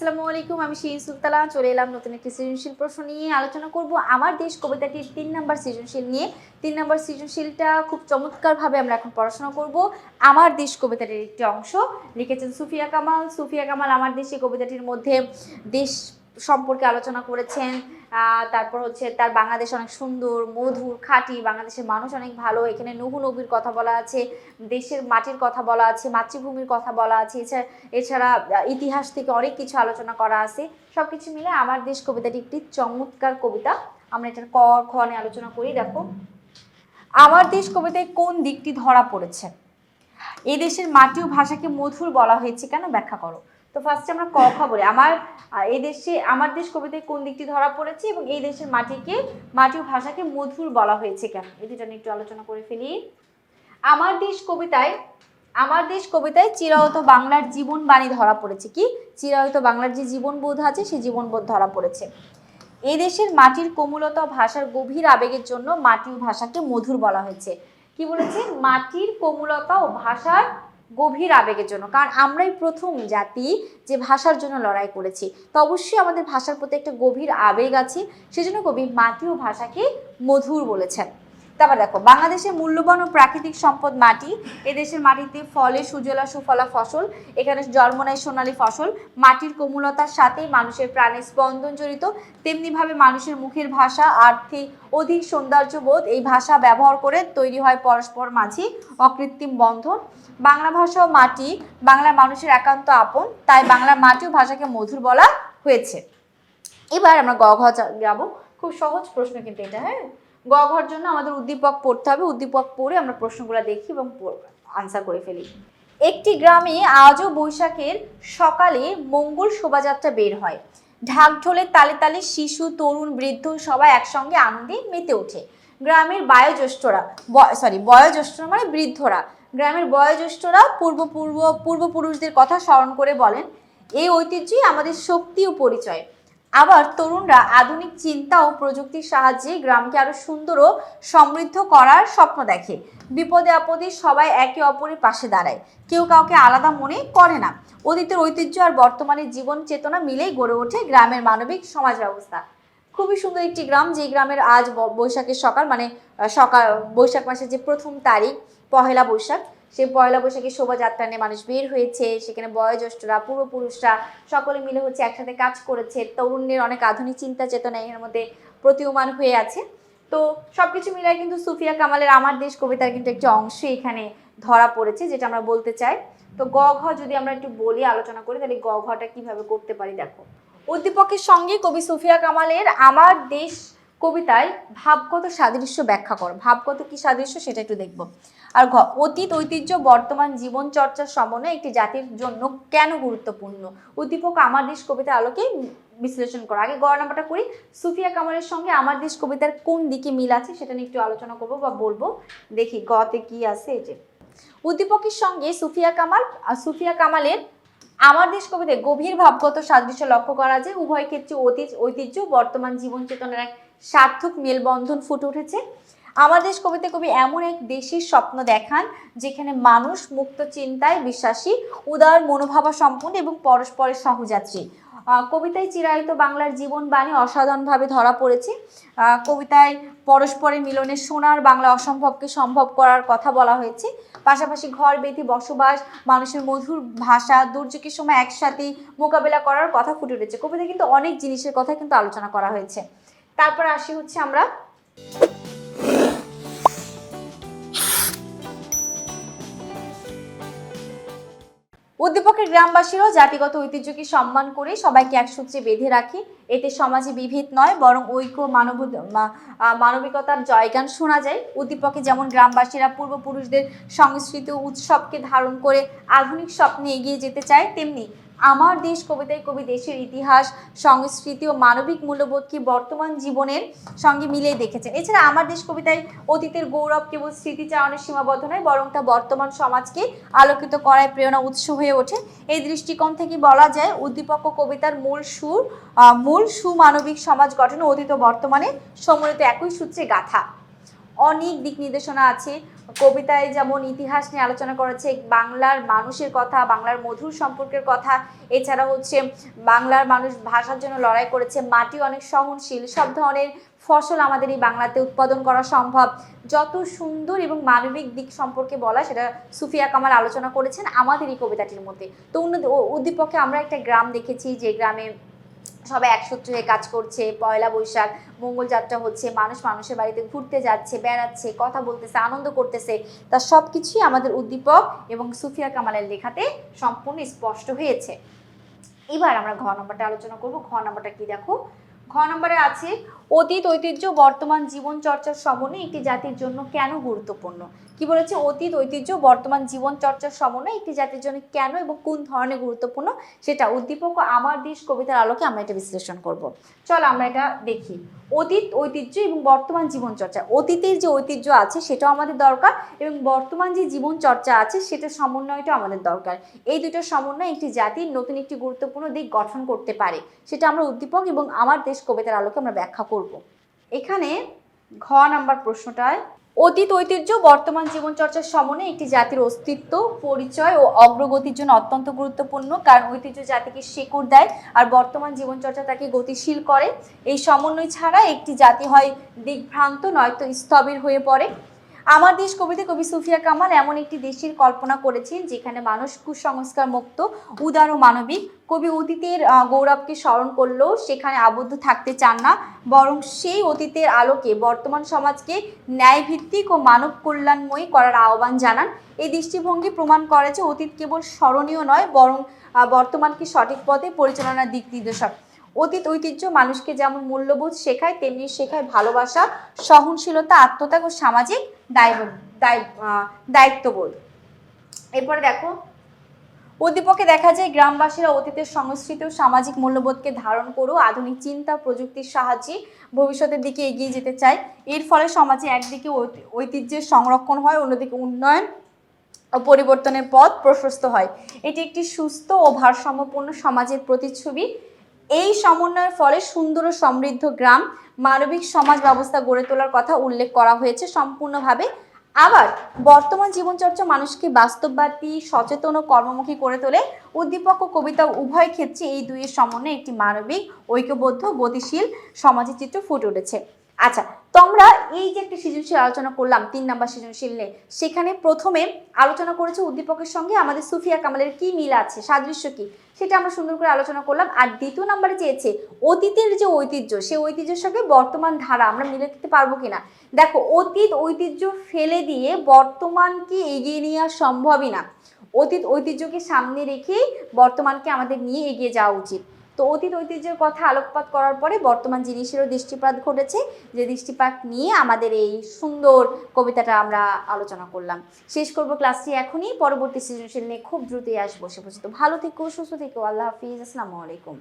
আসসালামু আলাইকুম, আমি শিরিন সুলতালা চলে এলাম নতুন একটি সৃজনশীল প্রশ্ন নিয়ে। আলোচনা করব আমার দেশ কবিতাটির তিন নাম্বার সৃজনশীল নিয়ে। তিন নাম্বার সৃজনশীলটা খুব চমৎকারভাবে আমরা এখন পড়াশোনা করব। আমার দেশ কবিতাটির একটি অংশ। লিখেছেন সুফিয়া কামাল। সুফিয়া কামাল, আমার দেশে কবিতাটির মধ্যে দেশ সম্পর্কে আলোচনা করেছেন তারপর হচ্ছে তার বাংলাদেশ অনেক সুন্দর, মধুর, খাঁটি, বাংলাদেশের মানুষ অনেক ভালো, এখানে নুহু নবীর কথা বলা আছে, দেশের মাটির কথা বলা আছে, মাতৃভূমির কথা বলা আছে, এছাড়া এছাড়া ইতিহাস থেকে অনেক কিছু আলোচনা করা আছে সব কিছু মিলে আমার দেশ কবিতাটি একটি চমৎকার কবিতা। আমরা এটার ক, খ নিয়ে আলোচনা করি, দেখো। আমার দেশ কবিতায় কোন দিকটি ধরা পড়েছে? এই দেশের মাটি ও ভাষাকে মধুর বলা হয়েছে, কেন ব্যাখ্যা করো? তো ফার্স্টে আমরা ক খ বলি আমার এই দেশে, আমার দেশ কবিতায় কোন দিকটি ধরা পড়েছে এবং এই দেশের মাটিকে, মাটি ও ভাষাকে মধুর বলা হয়েছে কেন? দুটা নিয়ে একটু আলোচনা করে ফেলি। আমার দেশ কবিতায়, আমার দেশ কবিতায় চিরায়ত বাংলার জীবন বাণী ধরা পড়েছে কি? চিরায়ত বাংলার যে জীবনবোধ আছে, সেই জীবনবোধ ধরা পড়েছে। এই দেশের মাটির কোমলতা, ভাষার গভীর আবেগের জন্য মাটি ও ভাষাকে মধুর বলা হয়েছে। কি বলেছে? মাটির কোমলতা ও ভাষার গভীর আবেগের জন্য। কারণ আমরাই প্রথম জাতি যে ভাষার জন্য লড়াই করেছি। তো অবশ্যই আমাদের ভাষার প্রতি একটা গভীর আবেগ আছে। সেজন্য কবি মাটি ও ভাষাকে মধুর বলেছেন। তারপর দেখো বাংলাদেশের মূল্যবান ও প্রাকৃতিক সম্পদ মাটি, এদেশের মাটিতে ফলে সুজলা সুফলা ফসল, এখানে জন্ম নেয় সোনালী ফসল, মাটির কোমলতার সাথেই মানুষের প্রাণের স্পন্দন জড়িত, তেমনিভাবে মানুষের মুখের ভাষা আর্থিক অধিক সৌন্দর্যবোধ, এই ভাষা ব্যবহার করে তৈরি হয় পরস্পর মাঝি অকৃত্রিম বন্ধন। বাংলা ভাষা ও মাটি, বাংলার মানুষের একান্ত আপন, তাই বাংলা মাটি ও ভাষাকে মধুর বলা হয়েছে। এবার আমরা গ, ঘ যাব। খুব সহজ প্রশ্ন কিন্তু এটা হ্যাঁ? গ ঘর জন্য আমাদের উদ্দীপক পড়তে হবে। উদ্দীপক পড়ে আমরা প্রশ্নগুলো দেখি এবং আনসার করে ফেলি। একটি গ্রামে আজও বৈশাখের সকালে মঙ্গল শোভাযাত্রা বের হয়। ঢাক ঢোলের তালে তালে শিশু, তরুণ, বৃদ্ধ সবাই একসঙ্গে আনন্দে মেতে ওঠে। গ্রামের বয়োজ্যেষ্ঠরা সরি বয়োজ্যেষ্ঠরা মানে বৃদ্ধরা। গ্রামের বয়োজ্যেষ্ঠরা পূর্ব পূর্ব, পূর্বপুরুষদের কথা স্মরণ করে বলেন, এই ঐতিহ্যই আমাদের শক্তি ও পরিচয়। আবার তরুণরা আধুনিক চিন্তা ও প্রযুক্তির সাহায্যে গ্রামকে আরও সুন্দর ও সমৃদ্ধ করার স্বপ্ন দেখে। বিপদে আপদে সবাই একে অপরের পাশে দাঁড়ায়। কেউ কাউকে আলাদা মনে করে না। অতীতের ঐতিহ্য আর বর্তমানের জীবন চেতনা মিলেই গড়ে ওঠে গ্রামের মানবিক সমাজ ব্যবস্থা। খুবই সুন্দর একটি গ্রাম যে গ্রামের আজ বৈশাখের সকাল মানে সকাল, বৈশাখ মাসের যে প্রথম তারিখ, পহেলা বৈশাখ। সেই পয়লা বৈশাখে শোভাযাত্রা নিয়ে মানুষ বের হয়েছে, সেখানে বয়োজ্যেষ্ঠরা, পূর্বপুরুষরা সকলে মিলে হচ্ছে একসাথে কাজ করেছে। তরুণদের অনেক আধুনিক চিন্তা চেতনা এর মধ্যে প্রতীয়মান হয়ে আছে। তো সবকিছু মিলাই কিন্তু সুফিয়া কামালের আমার দেশ কবিতার কিন্তু একটি অংশ এখানে ধরা পড়েছে, যেটা আমরা বলতে চাই। তো গ ঘ যদি আমরা একটু বলি, আলোচনা করি, তাহলে গ ঘটা কীভাবে করতে পারি, দেখো। উদ্দীপকের সঙ্গে কবি সুফিয়া কামালের আমার দেশ কবিতায় ভাবগত সাদৃশ্য ব্যাখ্যা কর। ভাবগত কি সাদৃশ্য সেটা একটু দেখব। আর ঘ, অতীত, ঐতিহ্য, বর্তমান জীবন চর্চার সমন্বয় একটি জাতির জন্য কেন গুরুত্বপূর্ণ? উদ্দীপক আমার দেশ কবিতার আলোকে বিশ্লেষণ করো। আগে গড় নাম্বারটা করি। সুফিয়া কামালের সঙ্গে আমার দেশ কবিতার কোন দিকে মিল আছে সেটা নিয়ে একটু আলোচনা করব বা বলব। দেখি গতে কি আছে এই যে। উদ্দীপকের সঙ্গে সুফিয়া কামাল আর সুফিয়া কামালের আমার দেশ কবিতায় গভীর ভাবগত সাদৃশ্য লক্ষ্য করা যায়। উভয় ক্ষেত্রে অতীত, ঐতিহ্য, বর্তমান জীবন চেতনার এক সার্থক মেলবন্ধন ফুটে উঠেছে। আমার দেশ কবিতে কবি এমন এক দেশের স্বপ্ন দেখান, যেখানে মানুষ মুক্ত চিন্তায় বিশ্বাসী, উদার মনোভাবা সম্পন্ন এবং পরস্পরের সহযাত্রী। কবিতায় চিরায়ত বাংলার জীবন বাণী অসাধারণভাবে ধরা পড়েছে। কবিতায় পরস্পরের মিলনে সোনার বাংলা অসম্ভবকে সম্ভব করার কথা বলা হয়েছে। পাশাপাশি ঘর বেঁধে বসবাস, মানুষের মধুর ভাষা, দুর্যোগের সময় একসাথে মোকাবেলা করার কথা ফুটে উঠেছে। কবিতায় কিন্তু অনেক জিনিসের কথা কিন্তু আলোচনা করা হয়েছে। তারপর আসি হচ্ছে আমরা উদ্দীপকের গ্রামবাসীরাও জাতিগত ঐতিহ্যকে সম্মান করে সবাইকে এক সূত্রে বেঁধে রাখি। এতে সমাজে বিভেদ নয়, বরং ঐক্য মানব মানবিকতার জয়গান শোনা যায়। উদ্দীপকে যেমন গ্রামবাসীরা পূর্বপুরুষদের সংস্কৃতি উৎসবকে ধারণ করে আধুনিক স্বপ্নে এগিয়ে যেতে চায়, তেমনি আমার দেশ কবিতায় কবি দেশের ইতিহাস, সংস্কৃতি ও মানবিক মূল্যবোধকে বর্তমান জীবনের সঙ্গে মিলিয়ে দেখেছেন এছাড়া আমার দেশ কবিতায় অতীতের গৌরব কেবল স্মৃতিচারণের সীমাবদ্ধ নয় বরং তা বর্তমান সমাজকে আলোকিত করায় প্রেরণা উৎস হয়ে ওঠে। এই দৃষ্টিকোণ থেকে বলা যায়, উদ্দীপক কবিতার মূল সুর মূল সুমানবিক সমাজ গঠন অতীত বর্তমানে সম্মিলিত একই সূত্রে গাথা। অনেক দিক নির্দেশনা আছে। কবিতায় যেমন ইতিহাস নিয়ে আলোচনা করেছে, বাংলার মানুষের কথা, বাংলার মধুর সম্পর্কের কথা। এছাড়া হচ্ছে বাংলার মানুষ ভাষার জন্য লড়াই করেছে, মাটি অনেক সহনশীল, সব ধরনের ফসল আমাদের এই বাংলাতে উৎপাদন করা সম্ভব। যত সুন্দর এবং মানবিক দিক সম্পর্কে বলা, সেটা সুফিয়া কামাল আলোচনা করেছেন আমাদের এই কবিতাটির মধ্যে। তো উদ্দীপকে আমরা একটা গ্রাম দেখেছি, যে গ্রামে সবাই একসূত্র হয়ে কাজ করছে, পয়লা বৈশাখ, মঙ্গল যাত্রা হচ্ছে, মানুষ মানুষের বাড়িতে ঘুরতে যাচ্ছে, বেড়াচ্ছে, কথা বলতেছে, আনন্দ করতেছে। তা সব কিছুই আমাদের উদ্দীপক এবং সুফিয়া কামালের লেখাতে সম্পূর্ণ স্পষ্ট হয়েছে। এবার আমরা ঘ নম্বরটা আলোচনা করব। ঘ নম্বরটা কি দেখো? ঘ নম্বরে আছে, অতীত, ঐতিহ্য, বর্তমান জীবন চর্চার সমন্বয় একটি জাতির জন্য কেন গুরুত্বপূর্ণ? কি বলেছে? অতীত, ঐতিহ্য, বর্তমান জীবন, চর্চার সমন্বয়, একটি জাতির জন্য কেন এবং কোন ধরনের গুরুত্বপূর্ণ সেটা উদ্দীপক আমার দেশ কবিতার আলোকে আমরা এটা বিশ্লেষণ করব। চল আমরা এটা দেখি। অতীত, ঐতিহ্য এবং বর্তমান জীবন চর্চা। অতীতের যে ঐতিহ্য আছে সেটাও আমাদের দরকার এবং বর্তমান যে জীবন চর্চা আছে সেটা সমন্বয়টা আমাদের দরকার। এই দুটো সমন্বয় একটি জাতির নতুন একটি গুরুত্বপূর্ণ দিক গঠন করতে পারে। সেটা আমরা উদ্দীপক এবং আমার দেশ কবিতার আলোকে আমরা ব্যাখ্যা করব। এখানে ঘ নাম্বার প্রশ্নটায় অতীত ঐতিহ্য, বর্তমান জীবনচর্চার সমন্বয়ে একটি জাতির অস্তিত্ব, পরিচয় ও অগ্রগতির জন্য অত্যন্ত গুরুত্বপূর্ণ। কারণ ঐতিহ্য জাতিকে শেকড় দেয় আর বর্তমান জীবনচর্চা তাকে গতিশীল করে। এই সমন্বয় ছাড়া একটি জাতি হয় দিকভ্রান্ত নয়তো স্থবির হয়ে পড়ে। আমার দেশ কবিতে কবি সুফিয়া কামাল এমন একটি দেশের কল্পনা করেছেন যেখানে মানুষ কুসংস্কার মুক্ত, উদার ও মানবিক কবি অতীতের গৌরবকে স্মরণ করলেও সেখানে আবদ্ধ থাকতে চান না। বরং সেই অতীতের আলোকে বর্তমান সমাজকে ন্যায়ভিত্তিক ও মানব কল্যাণময়ী করার আহ্বান জানান। এই দৃষ্টিভঙ্গি প্রমাণ করে যে অতীত কেবল স্মরণীয় নয়, বরং বর্তমানকে সঠিক পথে পরিচালনার দিক নির্দেশক। অতীত ঐতিহ্য মানুষকে যেমন মূল্যবোধ শেখায়, তেমনি শেখায় ভালোবাসা, সহনশীলতা, আত্মত্যাগ ও সামাজিক দায় দায়িত্ববোধ। এরপরে দেখো, উদ্দীপকে দেখা যায় গ্রামবাসীরা অতীতের সংস্কৃতি ও সামাজিক মূল্যবোধকে ধারণ করেও আধুনিক চিন্তা প্রযুক্তির সাহায্যে ভবিষ্যতের দিকে এগিয়ে যেতে চায়। এর ফলে সমাজে একদিকে ঐতিহ্যের সংরক্ষণ হয়, অন্যদিকে উন্নয়ন ও পরিবর্তনের পথ প্রশস্ত হয়। এটি একটি সুস্থ ও ভারসাম্যপূর্ণ সমাজের প্রতিচ্ছবি। এই সমন্বয়ের ফলে সুন্দর ও সমৃদ্ধ গ্রাম মানবিক সমাজ ব্যবস্থা গড়ে তোলার কথা উল্লেখ করা হয়েছে সম্পূর্ণভাবে। আবার বর্তমান জীবনচর্চা মানুষকে বাস্তববাদী, সচেতন ও কর্মমুখী করে তোলে। উদ্দীপক ও কবিতা উভয় ক্ষেত্রে এই দুইয়ের সমন্বয়ে একটি মানবিক, ঐক্যবদ্ধ, গতিশীল সমাজের চিত্র ফুটে উঠেছে। আচ্ছা তো আমরা এই যে একটা সৃজনশীল আলোচনা করলাম, তিন নাম্বার সৃজনশীল নিয়ে, সেখানে প্রথমে আলোচনা করেছে উদ্দীপকের সঙ্গে আমাদের সুফিয়া কামালের কি মিল আছে, সাদৃশ্য কি, সেটা আমরা সুন্দর করে আলোচনা করলাম। আর দ্বিতীয় নাম্বারে চেয়েছে অতীতের যে ঐতিহ্য সেই ঐতিহ্যের সঙ্গে বর্তমান ধারা আমরা মিলে দিতে পারব কিনা। দেখো, অতীত ঐতিহ্য ফেলে দিয়ে বর্তমানকে এগিয়ে নেওয়া সম্ভবই না। অতীত ঐতিহ্যকে সামনে রেখেই বর্তমানকে আমাদের নিয়ে এগিয়ে যাওয়া উচিত। তো অতীত ঐতিহ্যের কথা আলোকপাত করার পরে বর্তমান জিনিসেরও দৃষ্টিপাত ঘটেছে। যে দৃষ্টিপাত নিয়ে আমাদের এই সুন্দর কবিতাটা আমরা আলোচনা করলাম। শেষ করব ক্লাসটি এখনই। পরবর্তী সৃজনশীল নিয়ে খুব দ্রুতই আসব সে পর্যন্ত। ভালো থেকো, সুস্থ থেকো। আল্লাহ হাফিজ। আসসালামু আলাইকুম।